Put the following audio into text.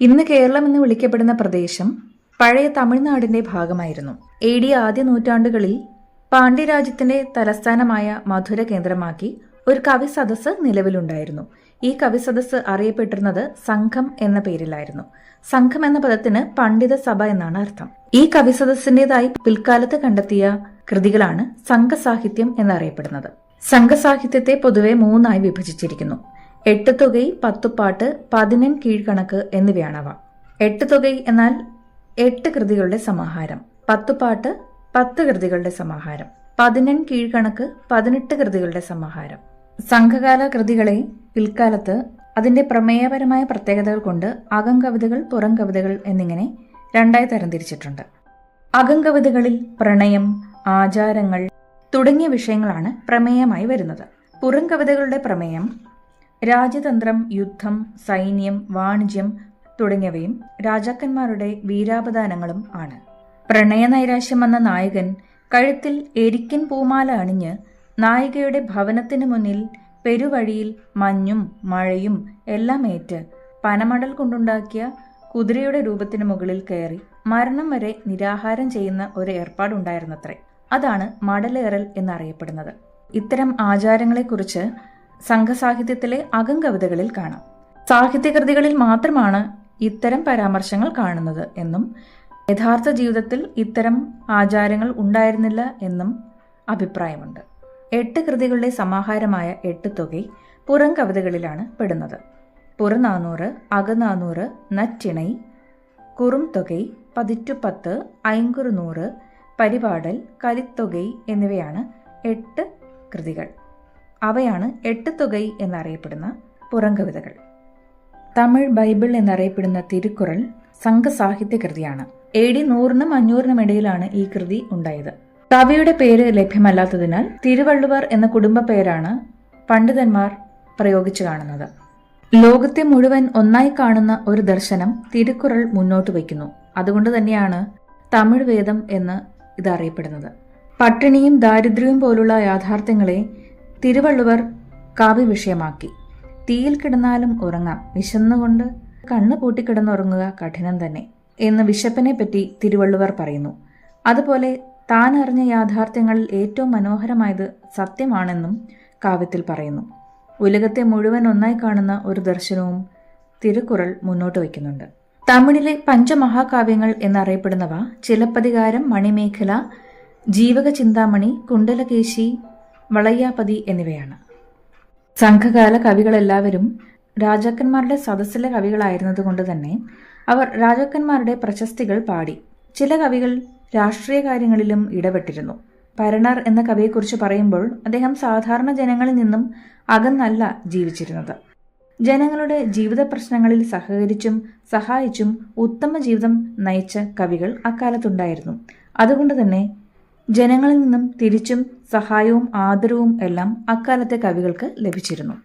ഇന്ന് കേരളം എന്ന് വിളിക്കപ്പെടുന്ന പ്രദേശം പഴയ തമിഴ്നാടിന്റെ ഭാഗമായിരുന്നു. എ ഡി ആദ്യ നൂറ്റാണ്ടുകളിൽ പാണ്ഡ്യരാജ്യത്തിന്റെ തലസ്ഥാനമായ മധുര കേന്ദ്രമാക്കി ഒരു കവി സദസ് നിലവിലുണ്ടായിരുന്നു. ഈ കവി സദസ് അറിയപ്പെട്ടിരുന്നത് സംഘം എന്ന പേരിലായിരുന്നു. സംഘം എന്ന പദത്തിന് പണ്ഡിത സഭ എന്നാണ് അർത്ഥം. ഈ കവി സദസ്സിന്റേതായി പിൽക്കാലത്ത് കണ്ടെത്തിയ കൃതികളാണ് സംഘസാഹിത്യം എന്നറിയപ്പെടുന്നത്. സംഘസാഹിത്യത്തെ പൊതുവെ മൂന്നായി വിഭജിച്ചിരിക്കുന്നു. എട്ട് തുകൈ പത്തുപാട്ട് പതിനൻ കീഴ്കണക്ക് എന്നിവയാണവ. എട്ട് തുകൈ എന്നാൽ എട്ട് കൃതികളുടെ സമാഹാരം. പത്തുപാട്ട് പത്ത് കൃതികളുടെ സമാഹാരം. പതിനൻ കീഴ്കണക്ക് പതിനെട്ട് കൃതികളുടെ സമാഹാരം. സംഘകാല കൃതികളെ പിൽക്കാലത്ത് അതിന്റെ പ്രമേയപരമായ പ്രത്യേകതകൾ കൊണ്ട് അകം കവിതകൾ പുറം കവിതകൾ എന്നിങ്ങനെ രണ്ടായി തരംതിരിച്ചിട്ടുണ്ട്. അകം കവിതകളിൽ പ്രണയം ആചാരങ്ങൾ തുടങ്ങിയ വിഷയങ്ങളാണ് പ്രമേയമായി വരുന്നത്. പുറം കവിതകളുടെ പ്രമേയം രാജ്യതന്ത്രം യുദ്ധം സൈന്യം വാണിജ്യം തുടങ്ങിയവയും രാജാക്കന്മാരുടെ വീരാപദാനങ്ങളും ആണ്. പ്രണയനൈരാശ്യം എന്ന നായകൻ കഴുത്തിൽ എരിക്കൻ പൂമാല അണിഞ്ഞ് നായികയുടെ ഭവനത്തിന് മുന്നിൽ പെരുവഴിയിൽ മഞ്ഞും മഴയും എല്ലാം ഏറ്റ് പനമടൽ കൊണ്ടുണ്ടാക്കിയ കുതിരയുടെ രൂപത്തിന് മുകളിൽ കയറി മരണം വരെ നിരാഹാരം ചെയ്യുന്ന ഒരു ഏർപ്പാടുണ്ടായിരുന്നത്രേ അതാണ് മടലേറൽ എന്നറിയപ്പെടുന്നത്. ഇത്തരം ആചാരങ്ങളെക്കുറിച്ച് സംഘസാഹിത്യത്തിലെ അകം കവിതകളിൽ കാണാം. സാഹിത്യകൃതികളിൽ മാത്രമാണ് ഇത്തരം പരാമർശങ്ങൾ കാണുന്നത് എന്നും യഥാർത്ഥ ജീവിതത്തിൽ ഇത്തരം ആചാരങ്ങൾ ഉണ്ടായിരുന്നില്ല എന്നും അഭിപ്രായമുണ്ട്. എട്ട് കൃതികളുടെ സമാഹാരമായ എട്ട് തുകൈ പുറം കവിതകളിലാണ് പെടുന്നത്. പുറനാനൂറ് അകനാനൂറ് നറ്റിണൈ കുറും തുകൈ പതിറ്റുപത്ത് ഐങ്കുറുനൂറ് പരിപാടൽ കലിത്തൊകൈ എന്നിവയാണ് എട്ട് കൃതികൾ. അവയാണ് എട്ട് തുകൈ എന്നറിയപ്പെടുന്ന പുറംകവിതകൾ. തമിഴ് ബൈബിൾ എന്നറിയപ്പെടുന്ന തിരുക്കുറൽ സംഘസാഹിത്യ കൃതിയാണ് എ ഡി നൂറിനും അഞ്ഞൂറിനും ഇടയിലാണ് ഈ കൃതി ഉണ്ടായത്. കവിയുടെ പേര് ലഭ്യമല്ലാത്തതിനാൽ തിരുവള്ളുവർ എന്ന കുടുംബ പേരാണ് പണ്ഡിതന്മാർ പ്രയോഗിച്ചു കാണുന്നത്. ലോകത്തെ മുഴുവൻ ഒന്നായി കാണുന്ന ഒരു ദർശനം തിരുക്കുറൾ മുന്നോട്ട് വയ്ക്കുന്നു. അതുകൊണ്ട് തന്നെയാണ് തമിഴ് വേദം എന്ന് ഇതറിയപ്പെടുന്നത്. പട്ടിണിയും ദാരിദ്ര്യവും പോലുള്ള യാഥാർത്ഥ്യങ്ങളെ തിരുവള്ളുവർ കാവ്യവിഷയമാക്കി തീയിൽ കിടന്നാലും ഉറങ്ങാം. വിശന്നുകൊണ്ട് കണ്ണ് പൂട്ടിക്കിടന്നുറങ്ങുക കഠിനം തന്നെ എന്ന് വിശപ്പിനെ പറ്റി തിരുവള്ളുവർ പറയുന്നു. അതുപോലെ താൻ അറിഞ്ഞ യാഥാർത്ഥ്യങ്ങളിൽ ഏറ്റവും മനോഹരമായത് സത്യമാണെന്നും കാവ്യത്തിൽ പറയുന്നു. ഉലകത്തെ മുഴുവൻ ഒന്നായി കാണുന്ന ഒരു ദർശനവും തിരുക്കുറൾ മുന്നോട്ട് വയ്ക്കുന്നുണ്ട്. തമിഴിലെ പഞ്ചമഹാകാവ്യങ്ങൾ എന്നറിയപ്പെടുന്നവ ചിലപ്പതികാരം മണിമേഖല ജീവക ചിന്താമണി കുണ്ടലകേശി വളയ്യാപതി എന്നിവയാണ്. സംഘകാല കവികളെല്ലാവരും രാജാക്കന്മാരുടെ സദസ്സിലെ കവികളായിരുന്നതുകൊണ്ട് തന്നെ അവർ രാജാക്കന്മാരുടെ പ്രശസ്തികൾ പാടി. ചില കവികൾ രാഷ്ട്രീയ കാര്യങ്ങളിലും ഇടപെട്ടിരുന്നു. പരണർ എന്ന കവിയെക്കുറിച്ച് പറയുമ്പോൾ അദ്ദേഹം സാധാരണ ജനങ്ങളിൽ നിന്നും അകന്നല്ല ജീവിച്ചിരുന്നത്. ജനങ്ങളുടെ ജീവിത പ്രശ്നങ്ങളിൽ സഹകരിച്ചും സഹായിച്ചും ഉത്തമ ജീവിതം നയിച്ച കവികൾ അക്കാലത്തുണ്ടായിരുന്നു. അതുകൊണ്ട് തന്നെ ജനങ്ങളിൽ നിന്നും തിരിച്ചും സഹായവും ആദരവും എല്ലാം അക്കാലത്തെ കവികൾക്ക് ലഭിച്ചിരുന്നു